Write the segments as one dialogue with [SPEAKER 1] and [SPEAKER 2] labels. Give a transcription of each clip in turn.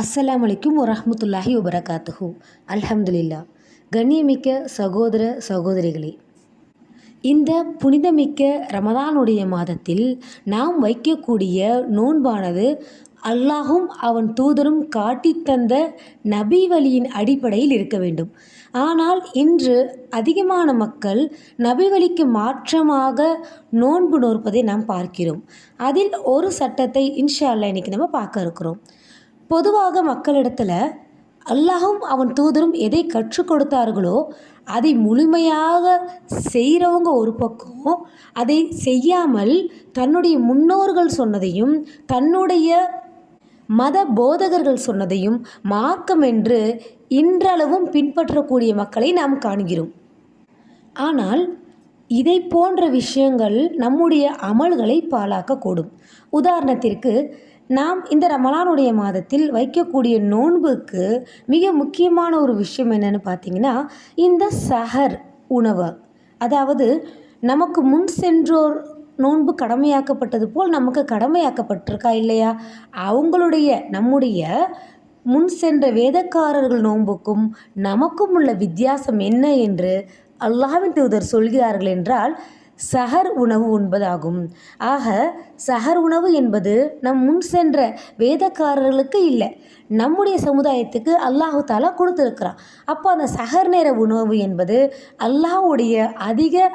[SPEAKER 1] அஸ்ஸலாம் வலைக்கும் வரமத்துல்லாஹி வபரகாத்துஹூ. அல்ஹம்துலில்லா கண்ணியமிக்க சகோதர சகோதரிகளே இந்த புனிதமிக்க ரமதானுடைய மாதத்தில் நாம் வைக்கக்கூடிய நோன்பானது அல்லாஹும் அவன் தூதரும் காட்டித் தந்த நபி வழியின் அடிப்படையில் இருக்க வேண்டும். ஆனால் இன்று அதிகமான மக்கள் நபி வழிக்கு மாற்றமாக நோன்பு நோற்பதை நாம் பார்க்கிறோம். அதில் ஒரு சட்டத்தை இன்ஷா அல்லா இன்னைக்கு நம்ம பார்க்க இருக்கிறோம். பொதுவாக மக்களிடத்தில் அல்லாஹும் அவன் தூதரும் எதை கற்றுக் கொடுத்தார்களோ அதை முழுமையாக செய்கிறவங்க ஒரு பக்கம் அதை செய்யாமல் தன்னுடைய முன்னோர்கள் சொன்னதையும் தன்னுடைய மத போதகர்கள் சொன்னதையும் மார்க்கம் என்று இன்றளவும் பின்பற்றக்கூடிய மக்களை நாம் காண்கிறோம். ஆனால் இதை போன்ற விஷயங்கள் நம்முடைய அமல்களை பாழாக்கக்கூடும். உதாரணத்திற்கு நாம் இந்த ரமலானுடைய மாதத்தில் வைக்கக்கூடிய நோன்புக்கு மிக முக்கியமான ஒரு விஷயம் என்னன்னு பார்த்தீங்கன்னா இந்த சஹர் உணவு. அதாவது நமக்கு முன் சென்றோர் நோன்பு கடமையாக்கப்பட்டது போல் நமக்கு கடமையாக்கப்பட்டிருக்கா இல்லையா? அவங்களுடைய நம்முடைய முன் சென்ற வேதக்காரர்கள் நோன்புக்கும் நமக்கும் உள்ள வித்தியாசம் என்ன என்று அல்லாவின் தூதர் சொல்கிறார்கள் என்றால் சஹர் உணவு உண்பதாகும். ஆக சஹர் உணவு என்பது நம் முன் சென்ற வேதக்காரர்களுக்கு இல்லை. நம்முடைய சமுதாயத்துக்கு அல்லாஹு தாலா கொடுத்துருக்கிறான். அப்போ அந்த சஹர் நேர உணவு என்பது அல்லாஹ்வுடைய அதிக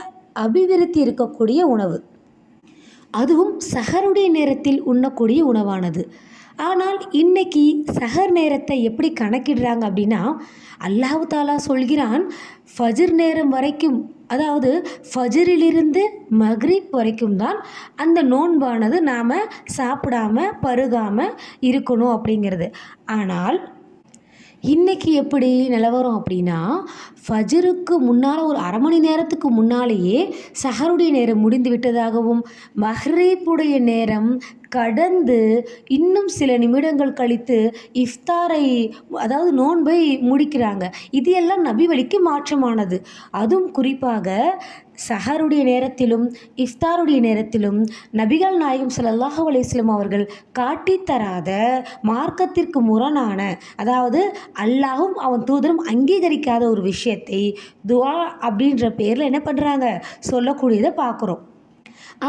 [SPEAKER 1] அபிவிருத்தி இருக்கக்கூடிய உணவு. அதுவும் சஹருடைய நேரத்தில் உண்ணக்கூடிய உணவானது. ஆனால் இன்னைக்கு சஹர் நேரத்தை எப்படி கணக்கிடுறாங்க அப்படின்னா அல்லாஹு தாலா சொல்கிறான் ஃபஜர் நேரம் வரைக்கும் அதாவது ஃபஜரிலிருந்து மக்ரிப் வரைக்கும் தான் அந்த நோன்பானது நாம் சாப்பிடாம பருகாமல் இருக்கணும் அப்படிங்கிறது. ஆனால் இன்றைக்கி எப்படி நிலவரம் அப்படின்னா ஃபஜருக்கு முன்னால் ஒரு அரை மணி நேரத்துக்கு முன்னாலேயே சஹருடைய நேரம் முடிந்து விட்டதாகவும் மஹ்ரீப்புடைய நேரம் கடந்து இன்னும் சில நிமிடங்கள் கழித்து இஃப்தாரை அதாவது நோன்பை முடிக்கிறாங்க. இது எல்லாம் நபி வழிக்கு மாற்றமானது. அதுவும் குறிப்பாக சஹருடைய நேரத்திலும் இஃப்தாருடைய நேரத்திலும் நபிகள் நாயகம் சல்லாஹூ அலைஹி அவர்கள் காட்டித்தராத மார்க்கத்திற்கு முரணான அதாவது அல்லாஹும் அவன் தூதரும் அங்கீகரிக்காத ஒரு விஷயத்தை துவா அப்படின்ற பேரில் என்ன பண்ணுறாங்க சொல்லக்கூடியதை பார்க்குறோம்.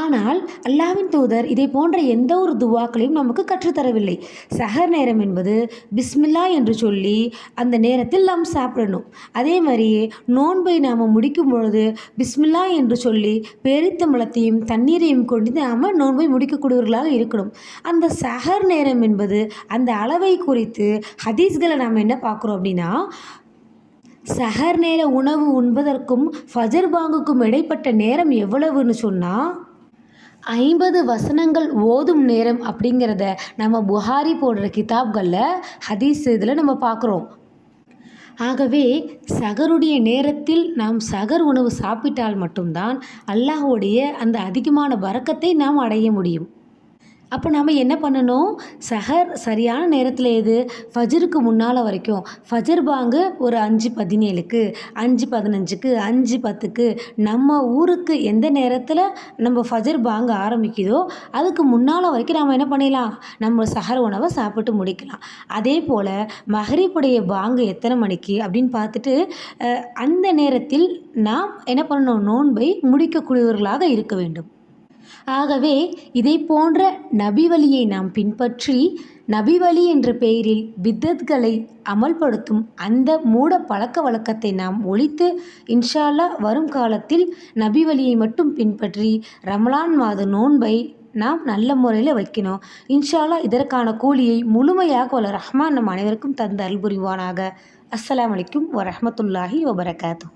[SPEAKER 1] ஆனால் அல்லாவின் தூதர் இதை போன்ற எந்த ஒரு துவாக்களையும் நமக்கு கற்றுத்தரவில்லை. சஹர் நேரம் என்பது பிஸ்மில்லா என்று சொல்லி அந்த நேரத்தில் நாம் சாப்பிடணும். அதே மாதிரியே நோன்பை நாம் முடிக்கும் பொழுது பிஸ்மில்லா என்று சொல்லி பேரித்தம்பளத்தையும் தண்ணீரையும் கொண்டு நாம் நோன்பை முடிக்கக்கூடியவர்களாக இருக்கணும். அந்த சஹர் நேரம் என்பது அந்த அளவை குறித்து ஹதீஸ்களை நாம் என்ன பார்க்குறோம் அப்படின்னா சஹர் நேர உணவு உண்பதற்கும் ஃபஜர் பாங்குக்கும் இடைப்பட்ட நேரம் எவ்வளவுன்னு சொன்னால் ஐம்பது வசனங்கள் ஓதும் நேரம் அப்படிங்கிறத நம்ம புகாரி போடுற கிதாப்களில் ஹதீஸ் இதில் நம்ம பார்க்குறோம் ஆகவே சகருடைய நேரத்தில் நாம் சகர் உணவு சாப்பிட்டால் மட்டும்தான் அல்லாஹுடைய அந்த அதிகமான வரக்கத்தை நாம் அடைய முடியும். அப்போ நாம் என்ன பண்ணணும்? சஹர் சரியான நேரத்தில் எது? ஃபஜருக்கு முன்னால் வரைக்கும். ஃபஜர் பாங்கு ஒரு அஞ்சு பதினேழுக்கு அஞ்சு பதினஞ்சுக்கு அஞ்சு பத்துக்கு. நம்ம ஊருக்கு எந்த நேரத்தில் நம்ம ஃபஜர் பாங்கு ஆரம்பிக்குதோ அதுக்கு முன்னால் வரைக்கும் நாம் என்ன பண்ணிடலாம்? நம்ம சஹர் உணவை சாப்பிட்டு முடிக்கலாம். அதே போல் மஹரிப்புடைய பாங்கு எத்தனை மணிக்கு அப்படின்னு பார்த்துட்டு அந்த நேரத்தில் நாம் என்ன பண்ணணும்? நோன்பை முடிக்கக்கூடியவர்களாக இருக்க வேண்டும். ஆகவே இதை போன்ற நபி வழியை நாம் பின்பற்றி நபி வழி என்ற பெயரில் பித்தத்களை அமல்படுத்தும் அந்த மூட பழக்க வழக்கத்தை நாம் ஒழித்து இன்ஷால்லா வரும் காலத்தில் நபி வழியை மட்டும் பின்பற்றி ரமலான் மாத நோன்பை நாம் நல்ல முறையில் வைக்கணும். இன்ஷால்லா இதற்கான கூலியை முழுமையாக உள்ள ரஹ்மான் நம் அனைவருக்கும் தந்து அருள் புரிவானாக அஸ்லாம் அலைக்கும் வரமத்துல்லாஹி வபரகாத்து